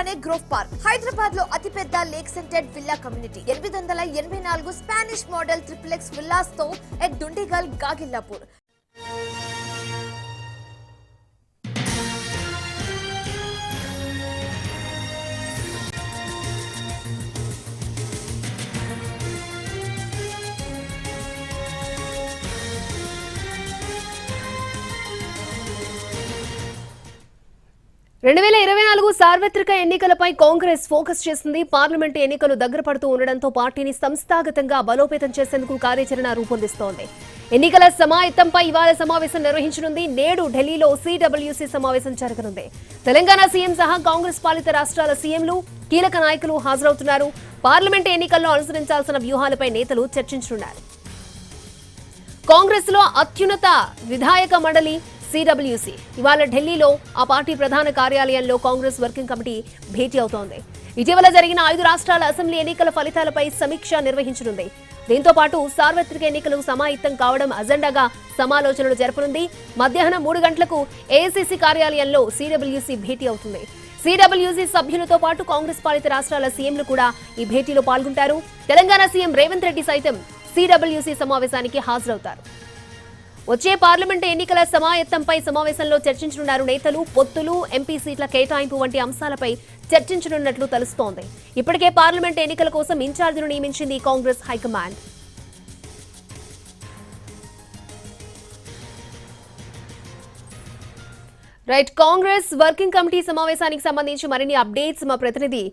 పక్కనే grove park. హైదరాబాద్లో అతిపెద్ద లేక్ సెంటెడ్ విల్లా కమ్యూనిటీ. ఎనిమిది వందల ఎనభై నాలుగు స్పానిష్ మోడల్ ట్రిప్లెక్స్ విల్లాస్తో ఎట్ దుండిగల్ గాగిల్లాపూర్. రెండు వేల ఇరవై నాలుగు సార్వత్రిక ఎన్నికలపై కాంగ్రెస్ ఫోకస్ చేసింది. పార్లమెంటు ఎన్నికలు దగ్గర పడుతూ ఉండడంతో పార్టీని సంస్థాగతంగా బలోపేతం చేసేందుకు కార్యాచరణ రూపొందిస్తోంది. ఎన్నికల సమాయత్తంపై ఇవాళ సమావేశం నిర్వహించనుంది. నేడు ఢిల్లీలో సిడబ్ల్యూసీ సమావేశం జరగనుంది. తెలంగాణ సీఎం సహా కాంగ్రెస్ పాలిత రాష్ట్రాల సీఎంలు కీలక నాయకులు హాజరవుతున్నారు. పార్లమెంటు ఎన్నికల్లో అనుసరించాల్సిన వ్యూహాలపై నేతలు చర్చించనున్నారు. కాంగ్రెస్లో అత్యున్నత విధాయక మండలి సిడబ్ల్యూసీ. ఇవాళ ఢిల్లీలో ఆ పార్టీ ప్రధాన కార్యాలయంలో కాంగ్రెస్ వర్కింగ్ కమిటీ భేటీ అవుతోంది. ఇటీవల జరిగిన ఐదు రాష్ట్రాల అసెంబ్లీ ఎన్నికల ఫలితాలపై సమీక్ష నిర్వహించనుంది. దీంతో పాటు సార్వత్రిక ఎన్నికలు సమాయత్తం కావడం అజెండాగా సమాలోచనలు జరపనుంది. మధ్యాహ్నం మూడు గంటలకు ఏఐసిసి కార్యాలయంలో సిడబ్ల్యూసీ భేటీ అవుతుంది. సిడబ్ల్యూసీ సభ్యులతో పాటు కాంగ్రెస్ పాలిత రాష్ట్రాల సీఎంలు కూడా ఈ భేటీలో పాల్గొంటారు. తెలంగాణ సీఎం రేవంత్ రెడ్డి సైతం సిడబ్ల్యూసీ సమావేశానికి హాజరవుతారు. వచ్చే పార్లమెంటు ఎన్నికల సమాయత్తంపై సమావేశంలో చర్చించనున్నారు నేతలు పొత్తులు ఎంపీ సీట్ల కేటాయింపు వంటి అంశాలపై చర్చించనున్నట్లు తెలుస్తోంది. ఇప్పటికే పార్లమెంటు ఎన్నికల కోసం ఇన్ఛార్జీను నియమించింది Congress high command. Right Congress working committee సమావేశానికి సంబంధించి మరిన్ని అప్డేట్స్ మా ప్రతినిధి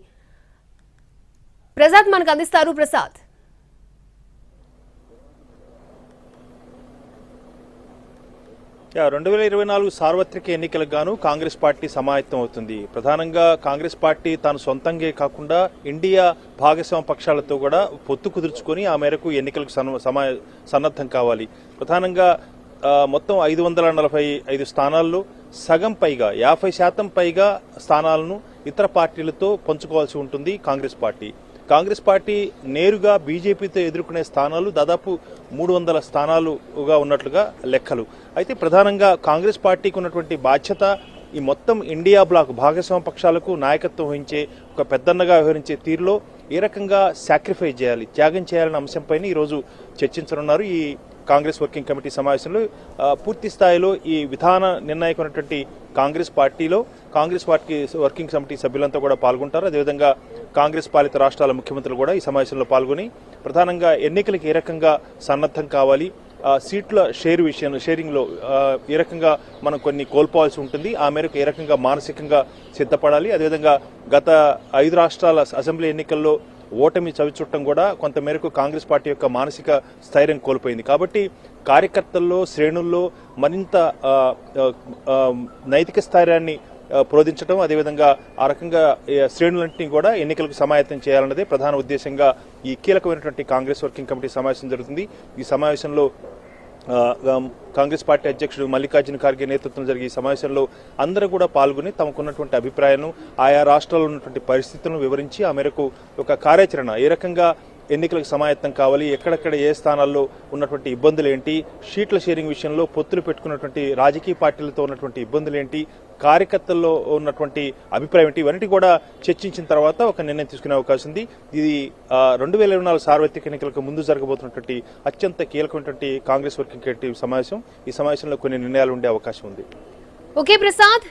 ప్రసాద్ మనకు అందిస్తారు. ప్రసాద్. రెండు వేల ఇరవై నాలుగు సార్వత్రిక ఎన్నికలకు గాను కాంగ్రెస్ పార్టీ సమాయత్తం అవుతుంది. ప్రధానంగా కాంగ్రెస్ పార్టీ తాను సొంతంగా కాకుండా ఇండియా భాగస్వామ్య పక్షాలతో కూడా పొత్తు కుదుర్చుకొని ఆ మేరకు ఎన్నికలకు సమా సన్నద్ధం కావాలి. ప్రధానంగా మొత్తం ఐదు వందల నలభై ఐదు స్థానాల్లో సగం పైగా యాభై శాతం పైగా స్థానాలను ఇతర పార్టీలతో పంచుకోవాల్సి ఉంటుంది కాంగ్రెస్ పార్టీ. కాంగ్రెస్ పార్టీ నేరుగా బీజేపీతో ఎదుర్కొనే స్థానాలు దాదాపు మూడు వందల స్థానాలుగా ఉన్నట్లుగా లెక్కలు. అయితే ప్రధానంగా కాంగ్రెస్ పార్టీకి ఉన్నటువంటి బాధ్యత ఈ మొత్తం ఇండియా బ్లాక్ భాగస్వామ్య పక్షాలకు నాయకత్వం వహించే ఒక పెద్దన్నగా వ్యవహరించే తీరులో ఏ రకంగా సాక్రిఫైస్ చేయాలి త్యాగం చేయాలనే అంశంపైన ఈరోజు చర్చించనున్నారు ఈ కాంగ్రెస్ వర్కింగ్ కమిటీ సమావేశంలో పూర్తి స్థాయిలో ఈ విధాన నిర్ణాయకమైనటువంటి కాంగ్రెస్ పార్టీలో కాంగ్రెస్ పార్టీ వర్కింగ్ కమిటీ సభ్యులంతా కూడా పాల్గొంటారు. అదేవిధంగా కాంగ్రెస్ పాలిత రాష్ట్రాల ముఖ్యమంత్రులు కూడా ఈ సమావేశంలో పాల్గొని ప్రధానంగా ఎన్నికలకు ఏ రకంగా సన్నద్ధం కావాలి సీట్ల షేర్ విషయం షేరింగ్లో ఏ రకంగా మనం కొన్ని కోల్పోవాల్సి ఉంటుంది ఆ మేరకు ఏ రకంగా మానసికంగా సిద్ధపడాలి. అదేవిధంగా గత ఐదు రాష్ట్రాల అసెంబ్లీ ఎన్నికల్లో ఓటమి చవిచుట్టం కూడా కొంత మేరకు కాంగ్రెస్ పార్టీ యొక్క మానసిక స్థైర్యం కోల్పోయింది. కాబట్టి కార్యకర్తల్లో శ్రేణుల్లో మరింత నైతిక స్థైర్యాన్ని ప్రోధించడం అదేవిధంగా ఆ రకంగా శ్రేణులన్నింటినీ కూడా ఎన్నికలకు సమాయత్తం చేయాలన్నదే ప్రధాన ఉద్దేశంగా ఈ కీలకమైనటువంటి కాంగ్రెస్ వర్కింగ్ కమిటీ సమావేశం జరుగుతుంది. ఈ సమావేశంలో కాంగ్రెస్ పార్టీ అధ్యక్షుడు మల్లికార్జున ఖార్గే నేతృత్వంలో జరిగే ఈ సమావేశంలో అందరూ కూడా పాల్గొని తమకున్నటువంటి అభిప్రాయాలను ఆయా రాష్ట్రాల్లో ఉన్నటువంటి పరిస్థితులను వివరించి ఆ మేరకు ఒక కార్యాచరణ. ఏ రకంగా ఎన్నికలకు సమాయత్తం కావాలి ఎక్కడెక్కడ ఏ స్థానాల్లో ఉన్నటువంటి ఇబ్బందులు ఏంటి షీట్ల షేరింగ్ విషయంలో పొత్తులు పెట్టుకున్నటువంటి రాజకీయ పార్టీలతో ఉన్నటువంటి ఇబ్బందులు ఏంటి కార్యకర్తల్లో ఉన్నటువంటి అభిప్రాయం ఏంటి? ఇవన్నీ కూడా చర్చించిన తర్వాత ఒక నిర్ణయం తీసుకునే అవకాశం ఉంది. ఇది రెండు వేల ఇరవై నాలుగు సార్వత్రిక ఎన్నికలకు ముందు జరగబోతున్నటువంటి అత్యంత కీలకమైనటువంటి కాంగ్రెస్ వర్కింగ్ కమిటీ సమావేశం. ఈ సమావేశంలో కొన్ని నిర్ణయాలు ఉండే అవకాశం ఉంది. ఓకే ప్రసాద్.